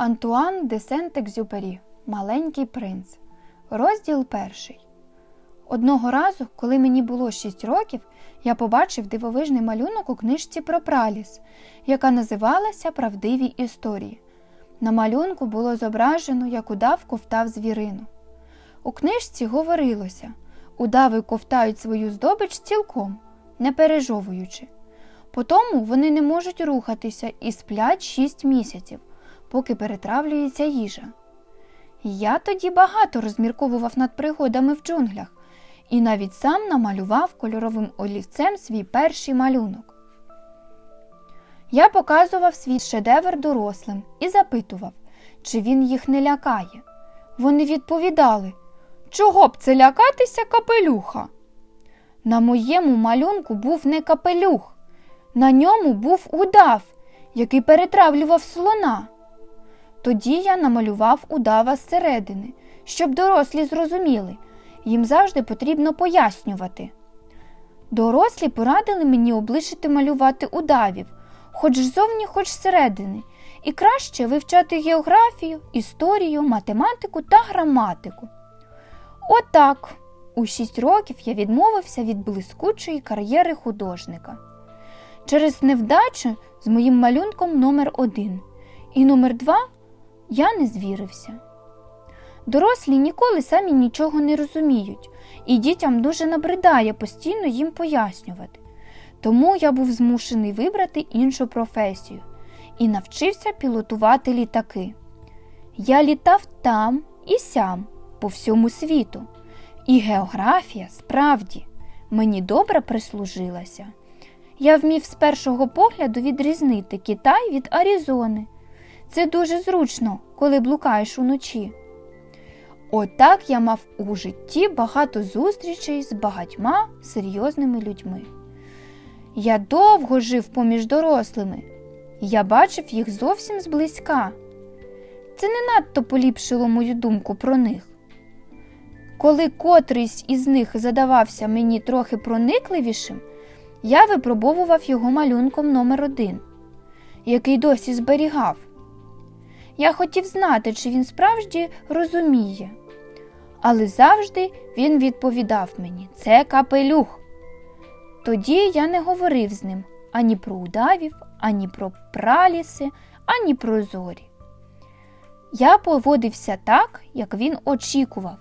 Антуан де Сент-Екзюпері Маленький принц. Розділ перший. Одного разу, коли мені було 6 років, я побачив дивовижний малюнок у книжці про праліс, яка називалася Правдиві історії. На малюнку було зображено, як удав ковтав звірину. У книжці говорилося удави ковтають свою здобич цілком, не пережовуючи. Потому вони не можуть рухатися і сплять 6 місяців, поки перетравлюється їжа. Я тоді багато розмірковував над пригодами в джунглях і навіть сам намалював кольоровим олівцем свій перший малюнок. Я показував свій шедевр дорослим і запитував, чи він їх не лякає. Вони відповідали, чого б це лякатися капелюха? На моєму малюнку був не капелюх, на ньому був удав, який перетравлював слона. Тоді я намалював удава зсередини, щоб дорослі зрозуміли, їм завжди потрібно пояснювати. Дорослі порадили мені облишити малювати удавів, хоч ззовні, хоч зсередини, і краще вивчати географію, історію, математику та граматику. Отак, у шість років я відмовився від блискучої кар'єри художника. Через невдачу з моїм малюнком номер один і номер два я не звірився. Дорослі ніколи самі нічого не розуміють, і дітям дуже набридає постійно їм пояснювати. Тому я був змушений вибрати іншу професію і навчився пілотувати літаки. Я літав там і сям, по всьому світу, і географія справді мені добре прислужилася. Я вмів з першого погляду відрізнити Китай від Аризони. Це дуже зручно, коли блукаєш уночі. Отак я мав у житті багато зустрічей з багатьма серйозними людьми. Я довго жив поміж дорослими, я бачив їх зовсім зблизька. Це не надто поліпшило мою думку про них. Коли котрийсь із них задавався мені трохи проникливішим, я випробовував його малюнком номер один, який досі зберігав. Я хотів знати, чи він справді розуміє. Але завжди він відповідав мені це капелюх. Тоді я не говорив з ним ані про удавів, ані про праліси, ані про зорі. Я поводився так, як він очікував.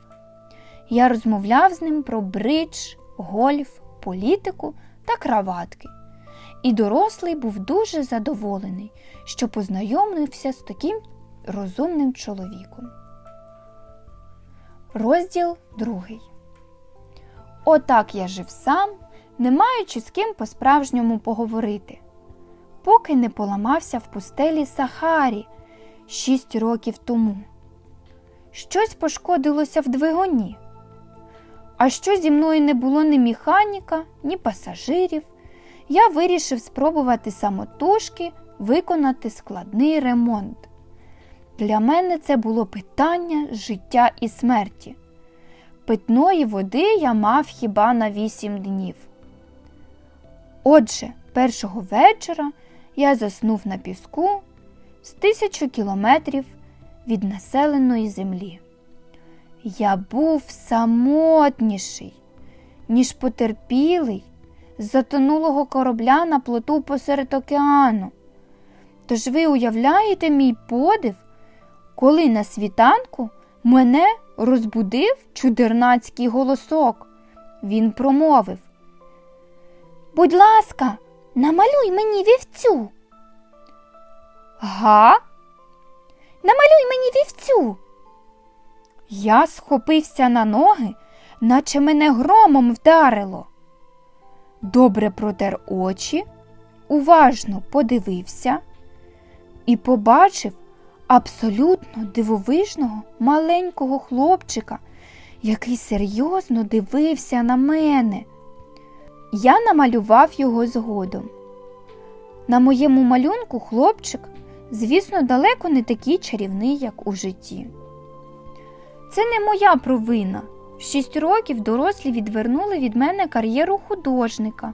Я розмовляв з ним про бридж, гольф, політику та краватки. І дорослий був дуже задоволений, що познайомився з таким розумним чоловіком. Розділ другий. Отак я жив сам, не маючи з ким по-справжньому поговорити, поки не поламався в пустелі Сахарі шість років тому. Щось пошкодилося в двигуні. А що зі мною не було ні механіка, ні пасажирів, я вирішив спробувати самотужки виконати складний ремонт. Для мене це було питання життя і смерті. Питної води я мав хіба на вісім днів. Отже, першого вечора я заснув на піску з тисячу кілометрів від населеної землі. Я був самотніший, ніж потерпілий з затонулого корабля на плоту посеред океану. Тож ви уявляєте мій подив, коли на світанку мене розбудив чудернацький голосок. Він промовив Будь ласка, намалюй мені вівцю. Га? Намалюй мені вівцю. Я схопився на ноги, наче мене громом вдарило. Добре протер очі, уважно подивився і побачив абсолютно дивовижного маленького хлопчика, який серйозно дивився на мене. Я намалював його згодом. На моєму малюнку хлопчик, звісно, далеко не такий чарівний, як у житті. Це не моя провина. В шість років дорослі відвернули від мене кар'єру художника,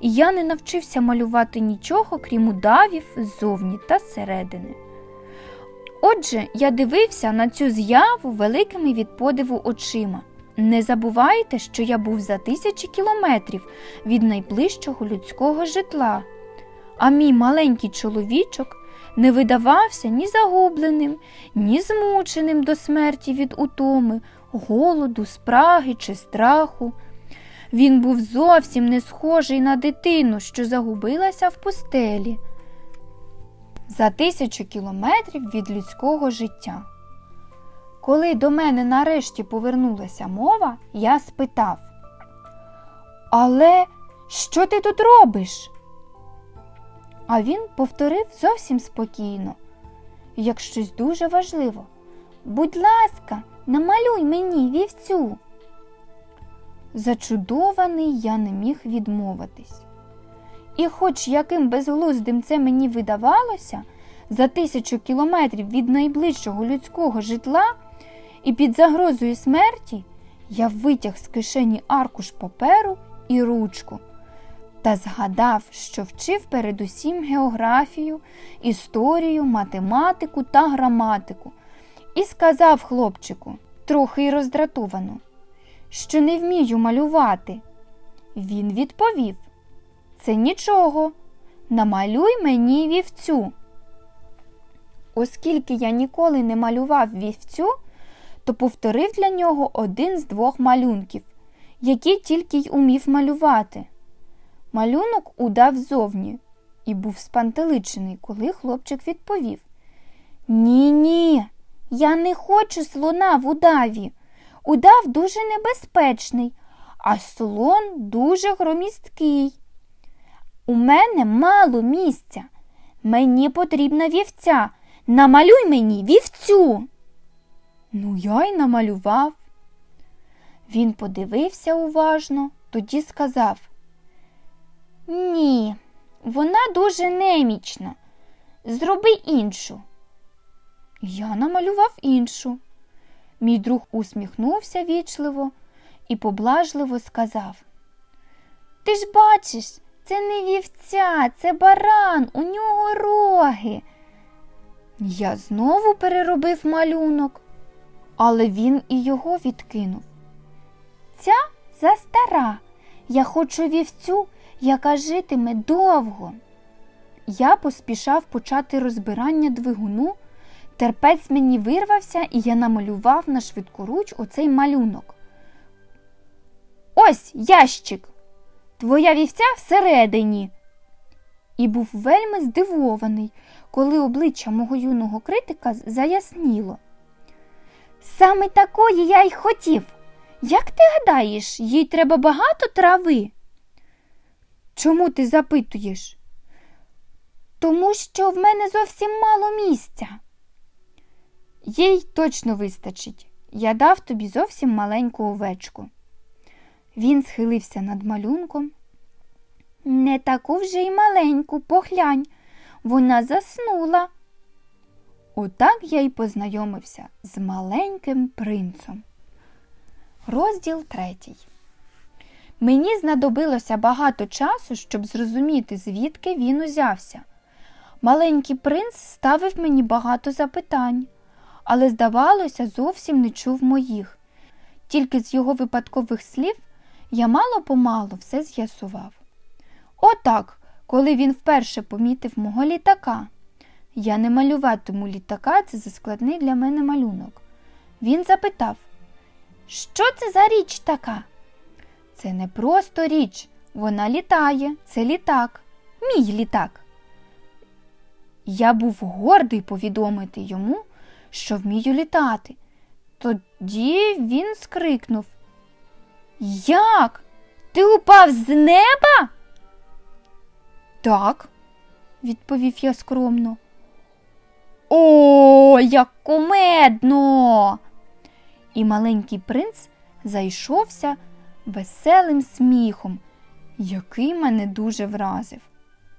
і я не навчився малювати нічого, крім удавів ззовні та зсередини. Отже, я дивився на цю з'яву великими від подиву очима. Не забувайте, що я був за тисячі кілометрів від найближчого людського житла, а мій маленький чоловічок не видавався ні загубленим, ні змученим до смерті від утоми, голоду, спраги чи страху. Він був зовсім не схожий на дитину, що загубилася в пустелі за тисячу кілометрів від людського життя. Коли до мене нарешті повернулася мова, я спитав: Але що ти тут робиш? А він повторив зовсім спокійно, як щось дуже важливо. Будь ласка, намалюй мені вівцю. Зачудований я не міг відмовитись. І, хоч яким безглуздим це мені видавалося, за тисячу кілометрів від найближчого людського житла і під загрозою смерті, я витяг з кишені аркуш паперу і ручку та згадав, що вчив передусім географію, історію, математику та граматику, і сказав хлопчику, трохи й роздратовано, що не вмію малювати. Він відповів. Це нічого. Намалюй мені вівцю. Оскільки я ніколи не малював вівцю, то повторив для нього один з двох малюнків, які тільки й умів малювати. Малюнок удав зовні і був спантеличений, коли хлопчик відповів: Ні, ні, я не хочу слона в удаві. Удав дуже небезпечний, а слон дуже громісткий. У мене мало місця. Мені потрібна вівця. Намалюй мені вівцю. Ну, я й намалював. Він подивився уважно, тоді сказав Ні, вона дуже немічна. Зроби іншу. Я намалював іншу. Мій друг усміхнувся вічливо і поблажливо сказав Ти ж бачиш, це не вівця, це баран, у нього роги. Я знову переробив малюнок, але він і його відкинув. Ця застара. Я хочу вівцю, яка житиме довго. Я поспішав почати розбирання двигуну. Терпець мені вирвався, і я намалював на швидкоруч оцей малюнок. Ось ящик. Твоя вівця всередині. І був вельми здивований, коли обличчя мого юного критика заясніло. Саме такої я й хотів. Як ти гадаєш, їй треба багато трави? Чому ти запитуєш? Тому що в мене зовсім мало місця. Їй точно вистачить. Я дав тобі зовсім маленьку овечку. Він схилився над малюнком. Не таку вже й маленьку, поглянь, вона заснула. Отак я й познайомився з маленьким принцем. Розділ третій. Мені знадобилося багато часу, щоб зрозуміти, звідки він узявся. Маленький принц ставив мені багато запитань, але, здавалося, зовсім не чув моїх. Тільки з його випадкових слів я мало помалу все з'ясував. Отак, коли він вперше помітив мого літака. Я не малюватиму літака, це заскладний для мене малюнок. Він запитав, що це за річ така? Це не просто річ, вона літає, це літак, мій літак. Я був гордий повідомити йому, що вмію літати. Тоді він скрикнув Як? Ти упав з неба? Так, відповів я скромно. О, як кумедно! І маленький принц зайшовся веселим сміхом, який мене дуже вразив.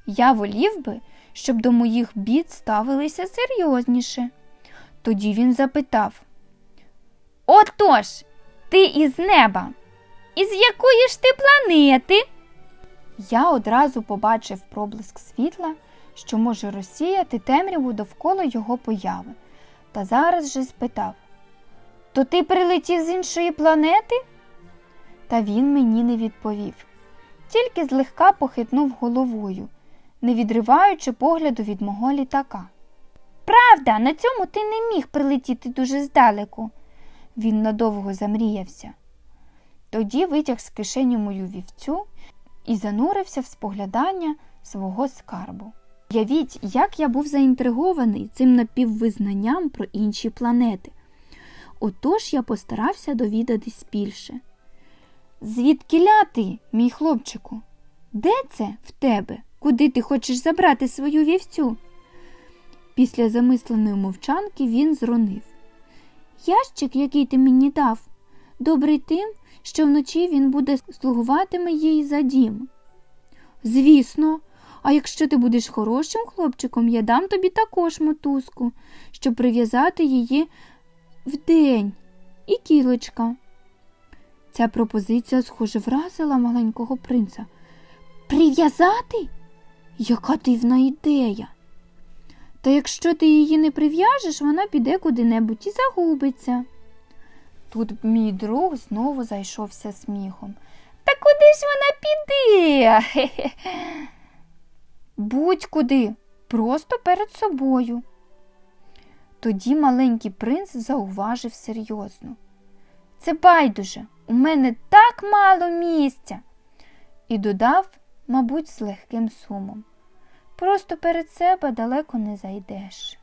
Я волів би, щоб до моїх бід ставилися серйозніше. Тоді він запитав Отож, ти із неба. Із якої ж ти планети? Я одразу побачив проблиск світла, що може розсіяти темряву довкола його появи. та зараз же спитав То ти прилетів з іншої планети? Та він мені не відповів, тільки злегка похитнув головою, не відриваючи погляду від мого літака. Правда, на цьому ти не міг прилетіти дуже здалеку. Він надовго замріявся. Тоді витяг з кишені мою вівцю і занурився в споглядання свого скарбу. Явіть, як я був заінтригований цим напіввизнанням про інші планети. Отож я постарався довідатись більше. Звідки ляти, мій хлопчику? Де це в тебе? Куди ти хочеш забрати свою вівцю? Після замисленої мовчанки він зронив. Ящик, який ти мені дав, добрий тим, що вночі він буде слугуватиме їй за дім. Звісно, а якщо ти будеш хорошим хлопчиком, я дам тобі також мотузку, щоб прив'язати її вдень і кілочка. Ця пропозиція, схоже, вразила маленького принца. Прив'язати? Яка дивна ідея. Та якщо ти її не прив'яжеш, вона піде куди-небудь і загубиться. Тут мій друг знову зайшовся сміхом. Та куди ж вона піде? Будь-куди, просто перед собою. Тоді маленький принц зауважив серйозно. Це байдуже, у мене так мало місця. І додав, мабуть, з легким сумом. Просто перед себе далеко не зайдеш.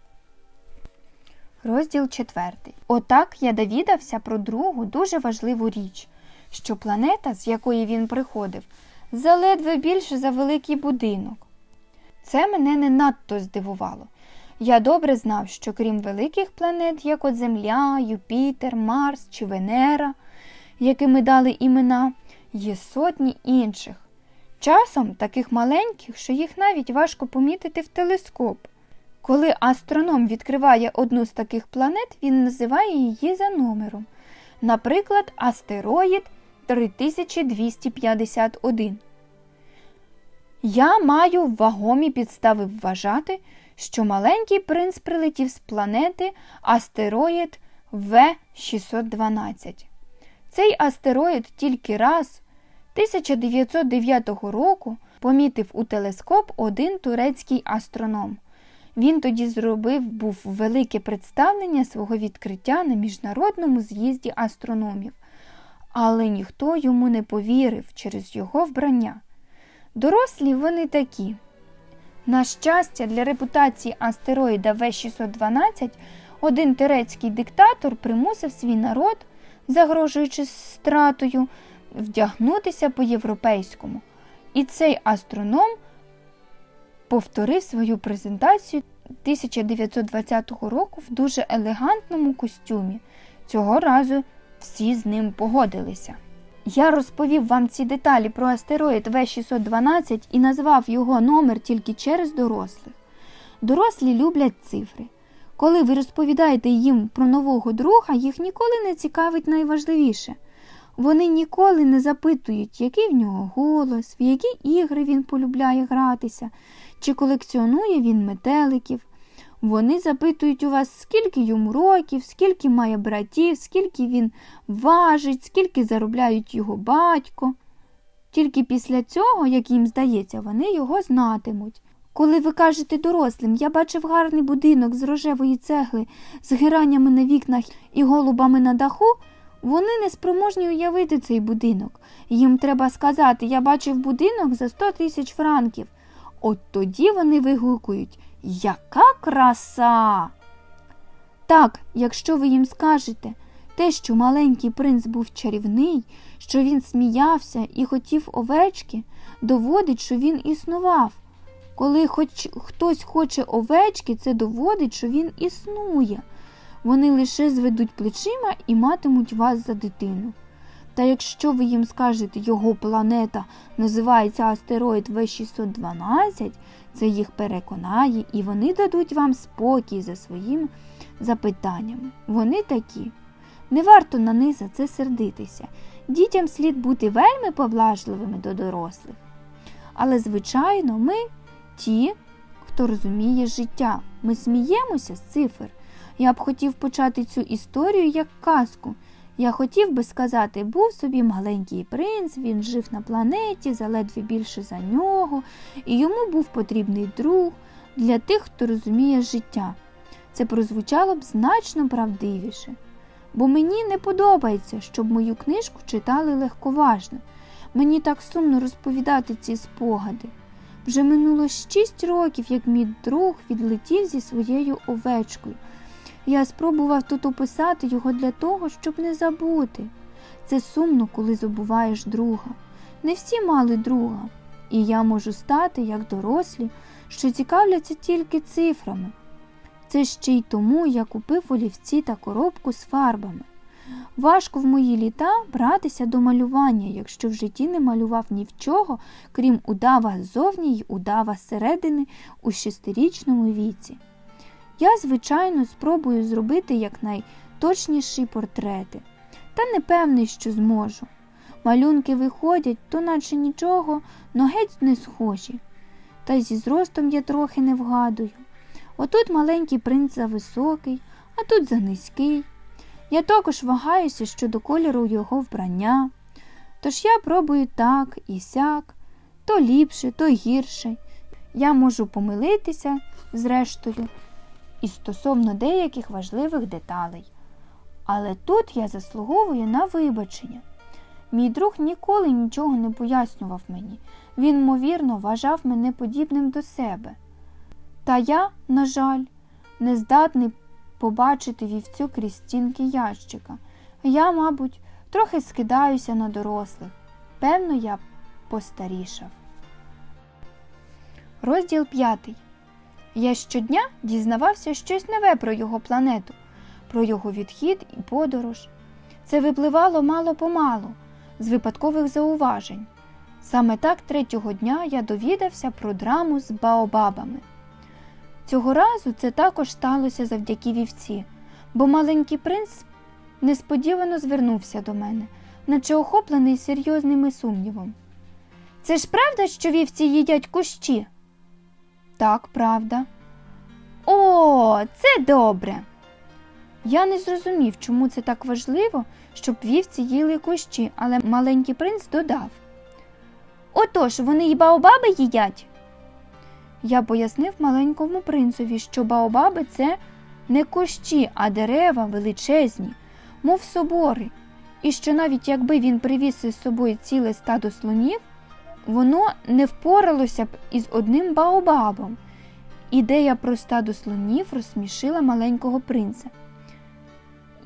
Розділ четвертий. Отак я довідався про другу дуже важливу річ, що планета, з якої він приходив, заледве більше за великий будинок. Це мене не надто здивувало. Я добре знав, що крім великих планет, як от Земля, Юпітер, Марс чи Венера, якими дали імена, є сотні інших. Часом таких маленьких, що їх навіть важко помітити в телескоп. Коли астроном відкриває одну з таких планет, він називає її за номером. Наприклад, астероїд 3251. Я маю вагомі підстави вважати, що маленький принц прилетів з планети астероїд В612. Цей астероїд тільки раз 1909 року помітив у телескоп один турецький астроном. Він тоді зробив був велике представлення свого відкриття на міжнародному з'їзді астрономів, але ніхто йому не повірив через його вбрання. Дорослі вони такі. На щастя, для репутації астероїда В612 один турецький диктатор примусив свій народ, загрожуючи стратою, вдягнутися по-європейському. І цей астроном повторив свою презентацію 1920 року в дуже елегантному костюмі. Цього разу всі з ним погодилися. Я розповів вам ці деталі про астероїд В612 і назвав його номер тільки через дорослих. Дорослі люблять цифри. Коли ви розповідаєте їм про нового друга, їх ніколи не цікавить найважливіше. Вони ніколи не запитують, який в нього голос, в які ігри він полюбляє гратися, чи колекціонує він метеликів. Вони запитують у вас, скільки йому років, скільки має братів, скільки він важить, скільки заробляють його батько. Тільки після цього, як їм здається, вони його знатимуть. Коли ви кажете дорослим, я бачив гарний будинок з рожевої цегли, з гираннями на вікнах і голубами на даху, вони не спроможні уявити цей будинок. Їм треба сказати, я бачив будинок за 100 тисяч франків. От тоді вони вигукують Яка краса! Так, якщо ви їм скажете те, що маленький принц був чарівний, що він сміявся і хотів овечки, доводить, що він існував. Коли хоч хтось хоче овечки, це доводить, що він існує. Вони лише зведуть плечима і матимуть вас за дитину. Та якщо ви їм скажете, його планета називається астероїд В612, це їх переконає, і вони дадуть вам спокій за своїми запитаннями. Вони такі. Не варто на них за це сердитися. Дітям слід бути вельми поблажливими до дорослих. Але, звичайно, ми ті, хто розуміє життя. Ми сміємося з цифр. Я б хотів почати цю історію як казку. Я хотів би сказати, був собі маленький принц, він жив на планеті заледве більше за нього, і йому був потрібний друг для тих, хто розуміє життя. Це прозвучало б значно правдивіше. Бо мені не подобається, щоб мою книжку читали легковажно. Мені так сумно розповідати ці спогади. Вже минуло шість років, як мій друг відлетів зі своєю овечкою. Я спробував тут описати його для того, щоб не забути. Це сумно, коли забуваєш друга. Не всі мали друга, і я можу стати як дорослі, що цікавляться тільки цифрами. Це ще й тому я купив олівці та коробку з фарбами. Важко в мої літа братися до малювання, якщо в житті не малював ні в чого, крім удава ззовні й удава зсередини у шестирічному віці. Я, звичайно, спробую зробити якнайточніші портрети, та не певний, що зможу. Малюнки виходять, то наче нічого, но геть не схожі. Та й зі зростом я трохи не вгадую. Отут маленький принц зависокий, а тут занизький. Я також вагаюся щодо кольору його вбрання. Тож я пробую так і сяк, то ліпше, то гірше. Я можу помилитися, зрештою, і стосовно деяких важливих деталей. Але тут я заслуговую на вибачення. Мій друг ніколи нічого не пояснював мені. Він, ймовірно, вважав мене подібним до себе. Та я, на жаль, не здатний побачити вівцю крізь стінки ящика. Я, мабуть, трохи скидаюся на дорослих. Певно, я постарішав. Розділ п'ятий. Я щодня дізнавався щось нове про його планету, про його відхід і подорож. Це випливало мало помалу, з випадкових зауважень. Саме так третього дня я довідався про драму з баобабами. Цього разу це також сталося завдяки вівці, бо маленький принц несподівано звернувся до мене, наче охоплений серйозними сумнівом. Це ж правда, що вівці їдять кущі? Так, правда. О, це добре. Я не зрозумів, чому це так важливо, щоб вівці їли кущі, але маленький принц додав. Отож, вони й баобаби їдять. Я пояснив маленькому принцові, що баобаби це не кущі, а дерева величезні, мов собори, і що навіть якби він привіз із собою ціле стадо слонів, воно не впоралося б із одним баобабом. Ідея про стадо слонів розсмішила маленького принца.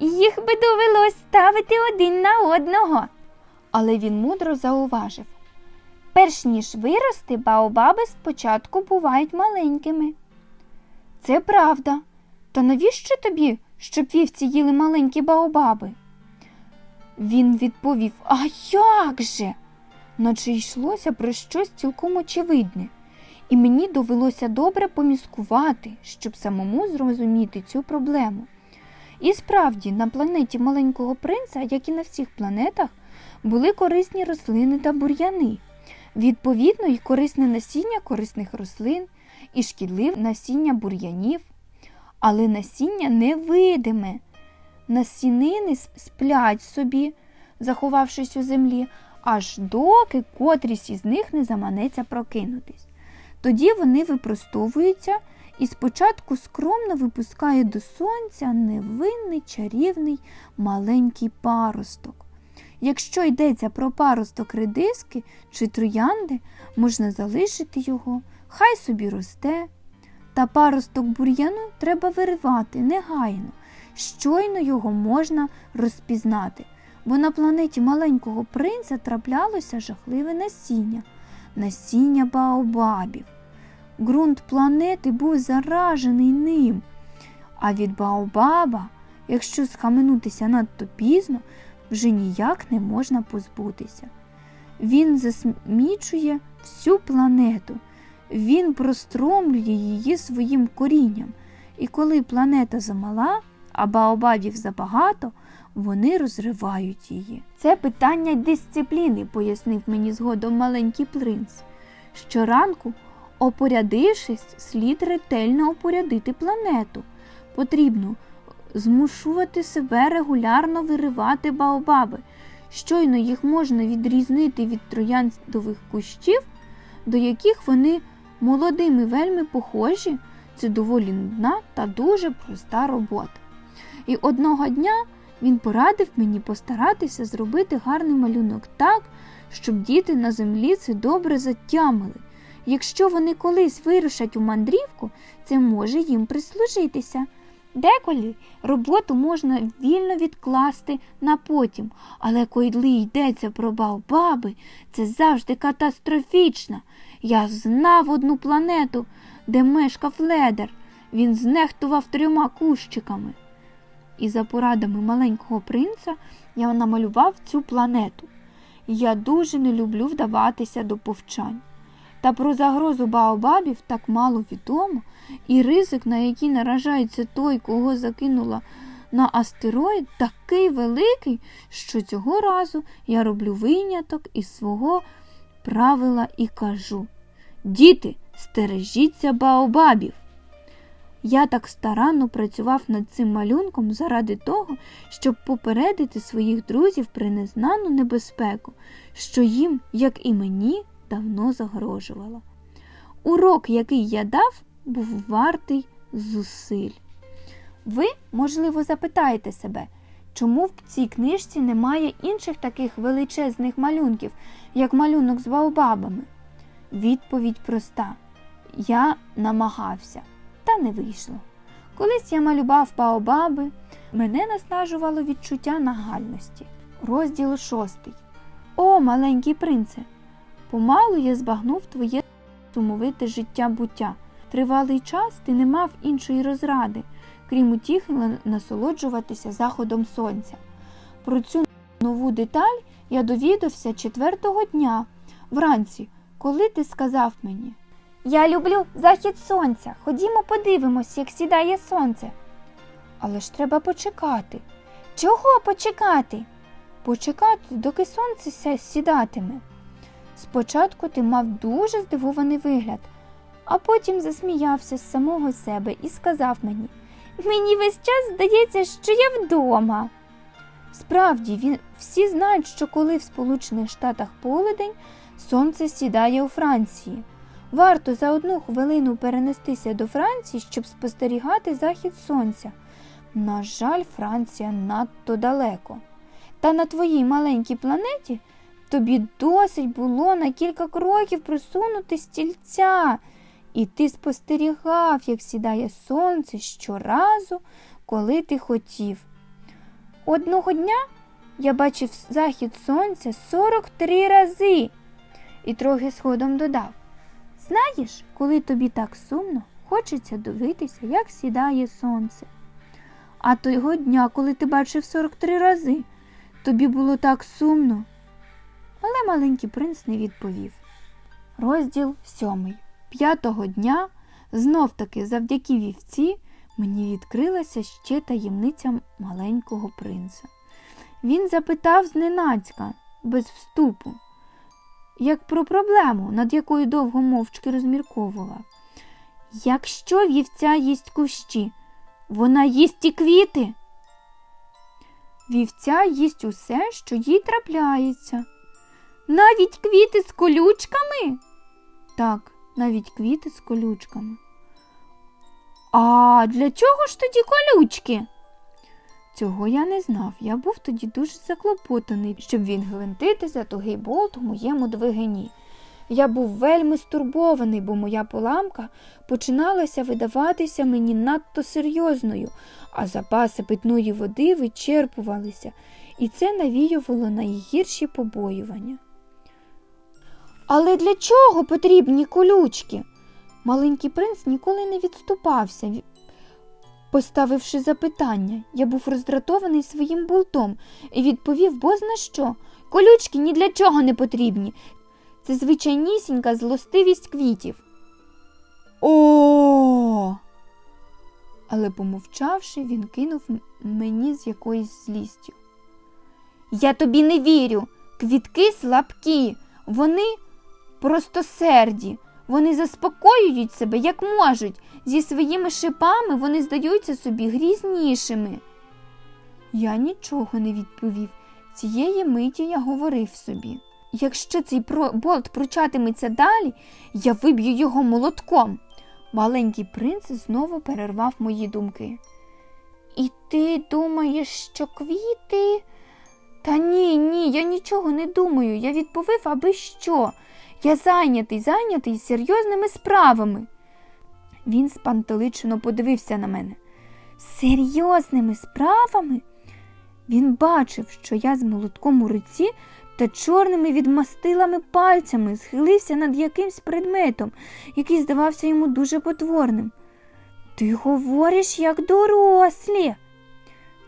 Їх би довелось ставити один на одного. Але він мудро зауважив. Перш ніж вирости, баобаби спочатку бувають маленькими. Це правда. Та навіщо тобі, щоб вівці їли маленькі баобаби? Він відповів А як же? Наче йшлося про щось цілком очевидне, і мені довелося добре поміскувати, щоб самому зрозуміти цю проблему. І справді, на планеті маленького принца, як і на всіх планетах, були корисні рослини та бур'яни. Відповідно, і корисне насіння корисних рослин, і шкідливе насіння бур'янів, але насіння невидиме. Насінини сплять собі, заховавшись у землі, аж доки котрісь із них не заманеться прокинутись. Тоді вони випростовуються і спочатку скромно випускає до сонця невинний чарівний маленький паросток. Якщо йдеться про паросток редиски чи троянди, можна залишити його, хай собі росте. Та паросток бур'яну треба виривати негайно, щойно його можна розпізнати, бо на планеті маленького принца траплялося жахливе насіння, насіння баобабів. Ґрунт планети був заражений ним, а від баобаба, якщо схаменутися надто пізно, вже ніяк не можна позбутися. Він засмічує всю планету, він простромлює її своїм корінням, і коли планета замала, а баобабів забагато, вони розривають її. Це питання дисципліни, пояснив мені згодом маленький принц. Щоранку, опорядившись, слід ретельно опорядити планету. Потрібно змушувати себе регулярно виривати баобаби. Щойно їх можна відрізнити від трояндових кущів, до яких вони молодими вельми похожі, це доволі нудна та дуже проста робота. І одного дня він порадив мені постаратися зробити гарний малюнок так, щоб діти на землі це добре затямили. Якщо вони колись вирушать у мандрівку, це може їм прислужитися. Деколи роботу можна вільно відкласти на потім, але коли йдеться про баобаби, це завжди катастрофічно. Я знав одну планету, де мешкав ледер. Він знехтував трьома кущиками. І за порадами маленького принца я намалював цю планету. Я дуже не люблю вдаватися до повчань. Та про загрозу баобабів так мало відомо, і ризик, на який наражається той, кого закинула на астероїд, такий великий, що цього разу я роблю виняток із свого правила і кажу: Діти, стережіться баобабів. Я так старанно працював над цим малюнком заради того, щоб попередити своїх друзів про незнану небезпеку, що їм, як і мені, давно загрожувала. Урок, який я дав, був вартий зусиль. Ви, можливо, запитаєте себе, чому в цій книжці немає інших таких величезних малюнків, як малюнок з баобабами? Відповідь проста: я намагався, та не вийшло. Колись я малював баобаби, мене наснажувало відчуття нагальності. Розділ шостий. О, маленький принце! Помалу я збагнув твоє сумовите життя буття. Тривалий час ти не мав іншої розради, крім утіхи насолоджуватися заходом сонця. Про цю нову деталь я довідався четвертого дня, вранці, коли ти сказав мені. Я люблю захід сонця. Ходімо подивимось, як сідає сонце. Але ж треба почекати. Чого почекати? Почекати, доки сонце сідатиме. Спочатку ти мав дуже здивований вигляд, а потім засміявся з самого себе і сказав мені Мені весь час здається, що я вдома. Справді, він, всі знають, що коли в Сполучених Штатах полудень сонце сідає у Франції. Варто за одну хвилину перенестися до Франції, щоб спостерігати захід сонця. На жаль, Франція надто далеко. Та на твоїй маленькій планеті тобі досить було на кілька кроків просунути стільця, і ти спостерігав, як сідає сонце щоразу, коли ти хотів. Одного дня я бачив захід сонця 43 рази і трохи сходом додав. Знаєш, коли тобі так сумно, хочеться дивитися, як сідає сонце. А того дня, коли ти бачив 43 рази, тобі було так сумно. Але маленький принц не відповів. Розділ сьомий. П'ятого дня, знов таки завдяки вівці, мені відкрилася ще таємниця маленького принца. Він запитав зненацька, без вступу, як про проблему, над якою довго мовчки розмірковувала. Якщо вівця їсть кущі, вона їсть і квіти. Вівця їсть усе, що їй трапляється. Навіть квіти з колючками? Так, навіть квіти з колючками. А для чого ж тоді колючки? Цього я не знав. Я був тоді дуже заклопотаний, щоб він гвинтити за тугий болт у моєму двигуні. Я був вельми стурбований, бо моя поламка починалася видаватися мені надто серйозною, а запаси питної води вичерпувалися, і це навіювало найгірші побоювання. Але для чого потрібні колючки? Маленький принц ніколи не відступався, ві- поставивши запитання. Я був роздратований своїм болтом і відповів бозна що. Колючки ні для чого не потрібні. Це звичайнісінька злостивість квітів. О. Але, помовчавши, він кинув мені з якоюсь злістю. Я тобі не вірю. Квітки слабкі, вони простосерді. Вони заспокоюють себе як можуть. Зі своїми шипами вони здаються собі грізнішими. Я нічого не відповів. Цієї миті я говорив собі. Якщо цей болт пручатиметься далі, я виб'ю його молотком. Маленький принц знову перервав мої думки. І ти думаєш, що квіти? Та ні, ні, я нічого не думаю. Я відповів, аби що. Я зайнятий, зайнятий серйозними справами. Він спантеличено подивився на мене. Серйозними справами? Він бачив, що я з молотком у руці та чорними відмастилами пальцями схилився над якимсь предметом, який здавався йому дуже потворним. Ти говориш, як дорослі.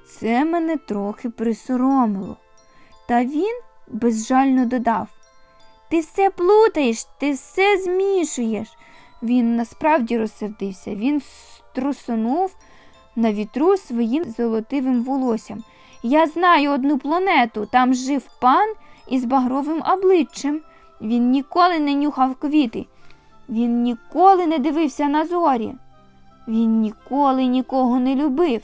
Це мене трохи присоромило. Та він безжально додав Ти все плутаєш, ти все змішуєш. Він насправді розсердився, він струсонув на вітру своїм золотивим волоссям. Я знаю одну планету, там жив пан із багровим обличчям. Він ніколи не нюхав квіти, він ніколи не дивився на зорі, він ніколи нікого не любив,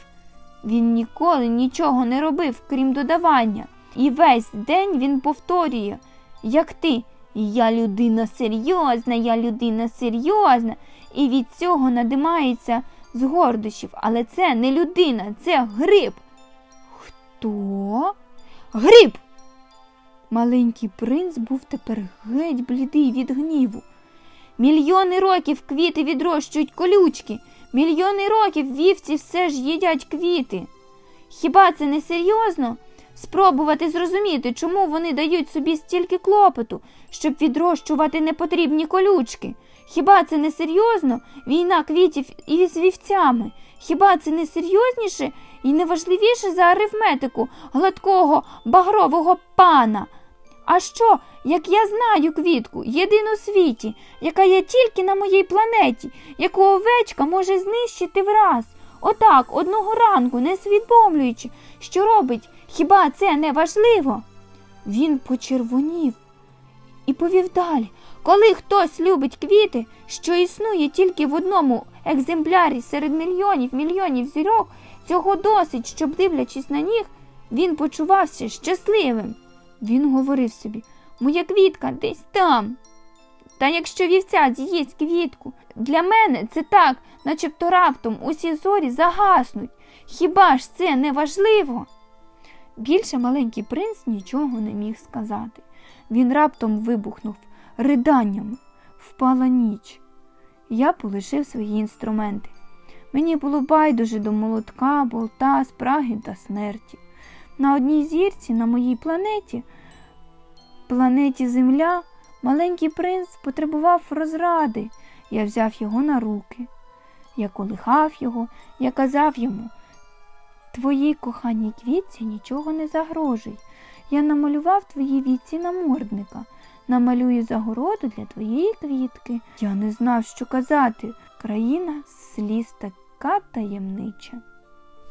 він ніколи нічого не робив, крім додавання. І весь день він повторює, як ти, я людина серйозна, я людина серйозна, і від цього надимається з гордощів. Але це не людина, це гриб. Хто? Гриб. Маленький принц був тепер геть блідий від гніву. Мільйони років квіти відрощують колючки, мільйони років вівці все ж їдять квіти. Хіба це не серйозно? Спробувати зрозуміти, чому вони дають собі стільки клопоту, щоб відрощувати непотрібні колючки. Хіба це не серйозно? Війна квітів із вівцями. Хіба це не серйозніше і не важливіше за арифметику гладкого багрового пана? А що, як я знаю квітку, єдину у світі, яка є тільки на моїй планеті, яку овечка може знищити враз, отак, одного ранку, не свідомлюючи, що робить, хіба це не важливо? Він почервонів і повів далі. Коли хтось любить квіти, що існує тільки в одному екземплярі серед мільйонів мільйонів зірок, цього досить, щоб, дивлячись на них, він почувався щасливим. Він говорив собі, моя квітка десь там. Та якщо вівця з'їсть квітку, для мене це так, начебто раптом усі зорі загаснуть. Хіба ж це не важливо? Більше маленький принц нічого не міг сказати. Він раптом вибухнув риданнями. Впала ніч. Я полишив свої інструменти. Мені було байдуже до молотка, болта, спраги та смерті. На одній зірці на моїй планеті, планеті Земля, маленький принц потребував розради. Я взяв його на руки. Я колихав його, я казав йому Твоїй коханій квітці нічого не загрожує. Я намалював твої віці намордника, намалюю загороду для твоєї квітки. Я не знав, що казати. Країна сліз така таємнича.